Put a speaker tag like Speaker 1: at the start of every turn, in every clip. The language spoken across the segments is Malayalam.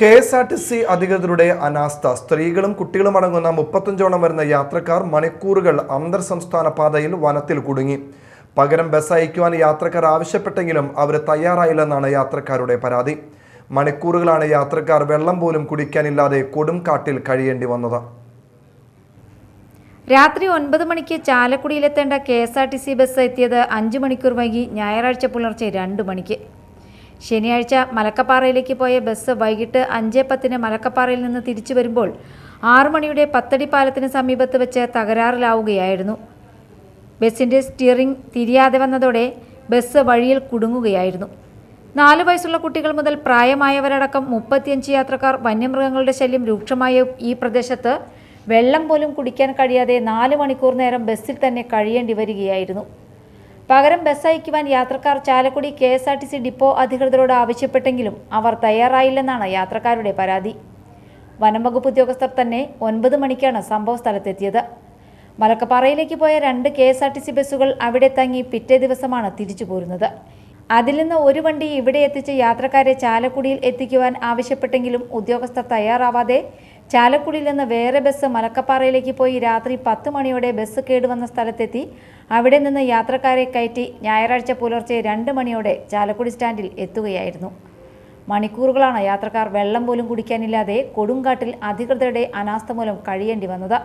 Speaker 1: K S R T C അധികൃതരുടെ അനാസ്ഥ. സ്ത്രീകളും കുട്ടികളും അടങ്ങുന്ന മുപ്പത്തഞ്ചോളം വരുന്ന യാത്രക്കാർ മണിക്കൂറുകൾ അന്തർ സംസ്ഥാന പാതയിൽ വനത്തിൽ കുടുങ്ങി. പകരം ബസ് അയക്കുവാൻ യാത്രക്കാർ ആവശ്യപ്പെട്ടെങ്കിലും അവർ തയ്യാറായില്ലെന്നാണ് യാത്രക്കാരുടെ പരാതി. മണിക്കൂറുകളാണ് യാത്രക്കാർ വെള്ളം പോലും കുടിക്കാനില്ലാതെ കൊടുംകാട്ടിൽ കഴിയേണ്ടി വന്നത്.
Speaker 2: രാത്രി ഒൻപത് മണിക്ക് ചാലക്കുടിയിലെത്തേണ്ട K S R T C bus എത്തിയത് അഞ്ച് മണിക്കൂർ വൈകി ഞായറാഴ്ച പുലർച്ചെ രണ്ട് മണിക്ക്. ശനിയാഴ്ച മലക്കപ്പാറയിലേക്ക് പോയ ബസ് വൈകിട്ട് അഞ്ച് പത്തിന് മലക്കപ്പാറയിൽ നിന്ന് തിരിച്ചു വരുമ്പോൾ ആറു മണിയുടെ പത്തടി പാലത്തിന് സമീപത്ത് വെച്ച് തകരാറിലാവുകയായിരുന്നു. ബസ്സിന്റെ സ്റ്റിയറിംഗ് തിരിയാതെ വന്നതോടെ ബസ് വഴിയിൽ കുടുങ്ങുകയായിരുന്നു. നാല് വയസ്സുള്ള കുട്ടികൾ മുതൽ പ്രായമായവരടക്കം മുപ്പത്തിയഞ്ച് യാത്രക്കാർ വന്യമൃഗങ്ങളുടെ ശല്യം രൂക്ഷമായ ഈ പ്രദേശത്ത് വെള്ളം പോലും കുടിക്കാൻ കഴിയാതെ നാല് മണിക്കൂർ നേരം ബസ്സിൽ തന്നെ കഴിയേണ്ടി വരികയായിരുന്നു. പകരം ബസ് അയക്കുവാൻ യാത്രക്കാർ Chalakudy K S R T C depot അധികൃതരോട് ആവശ്യപ്പെട്ടെങ്കിലും അവർ തയ്യാറായില്ലെന്നാണ് യാത്രക്കാരുടെ പരാതി. വനംവകുപ്പ് ഉദ്യോഗസ്ഥർ തന്നെ ഒൻപത് മണിക്കാണ് സംഭവ സ്ഥലത്തെത്തിയത്. മലക്കപ്പാറയിലേക്ക് പോയ രണ്ട് K S R T C ബസ്സുകൾ അവിടെ തങ്ങി പിറ്റേ ദിവസമാണ് തിരിച്ചു പോരുന്നത്. അതിൽ നിന്ന് ഒരു വണ്ടി ഇവിടെ എത്തിച്ച് യാത്രക്കാരെ ചാലക്കുടിയിൽ എത്തിക്കുവാൻ ആവശ്യപ്പെട്ടെങ്കിലും ഉദ്യോഗസ്ഥർ തയ്യാറാവാതെ ചാലക്കുടിയിൽ നിന്ന് വേറെ ബസ് മലക്കപ്പാറയിലേക്ക് പോയി രാത്രി പത്ത് മണിയോടെ ബസ് കേടുവന്ന സ്ഥലത്തെത്തി. അവിടെ നിന്ന് യാത്രക്കാരെ കയറ്റി ഞായറാഴ്ച പുലർച്ചെ രണ്ട് മണിയോടെ ചാലക്കുടി സ്റ്റാൻഡിൽ എത്തുകയായിരുന്നു. മണിക്കൂറുകളാണ് യാത്രക്കാർ വെള്ളം പോലും കുടിക്കാനില്ലാതെ കൊടുങ്കാട്ടിൽ അധികൃതരുടെ അനാസ്ഥ മൂലം കഴിയേണ്ടി വന്നത്.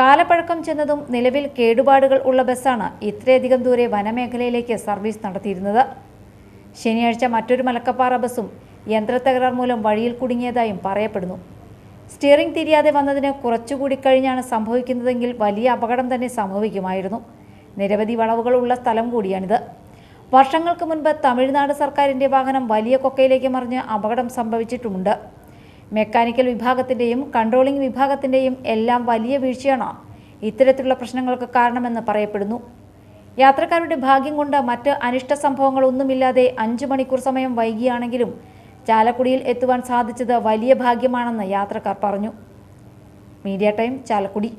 Speaker 2: കാലപ്പഴക്കം ചെന്നതും നിലവിൽ കേടുപാടുകൾ ഉള്ള ബസ്സാണ് ഇത്രയധികം ദൂരെ വനമേഖലയിലേക്ക് സർവീസ് നടത്തിയിരുന്നത്. ശനിയാഴ്ച മറ്റൊരു മലക്കപ്പാറ ബസ്സും യന്ത്രത്തകരാർ മൂലം വഴിയിൽ കുടുങ്ങിയതായും പറയപ്പെടുന്നു. സ്റ്റിയറിംഗ് തിരിയാതെ വന്നതിന് കുറച്ചുകൂടി കഴിഞ്ഞാണ് സംഭവിക്കുന്നതെങ്കിൽ വലിയ അപകടം തന്നെ സംഭവിക്കുമായിരുന്നു. നിരവധി വളവുകളുള്ള സ്ഥലം കൂടിയാണിത്. വർഷങ്ങൾക്ക് മുൻപ് തമിഴ്നാട് സർക്കാരിന്റെ വാഹനം വലിയ കൊക്കയിലേക്ക് മറിഞ്ഞ് അപകടം സംഭവിച്ചിട്ടുമുണ്ട്. മെക്കാനിക്കൽ വിഭാഗത്തിന്റെയും കൺട്രോളിംഗ് വിഭാഗത്തിന്റെയും എല്ലാം വലിയ വീഴ്ചയാണ് ഇത്തരത്തിലുള്ള പ്രശ്നങ്ങൾക്ക് കാരണമെന്ന് പറയപ്പെടുന്നു. യാത്രക്കാരുടെ ഭാഗ്യം കൊണ്ട് മറ്റ് അനിഷ്ട സംഭവങ്ങളൊന്നുമില്ലാതെ അഞ്ചു മണിക്കൂർ സമയം വൈകിയാണെങ്കിലും ചാലക്കുടിയിൽ എത്തുവാൻ സാധിച്ചത് വലിയ ഭാഗ്യമാണെന്ന് യാത്രക്കാർ പറഞ്ഞു. Media time Chalakudy.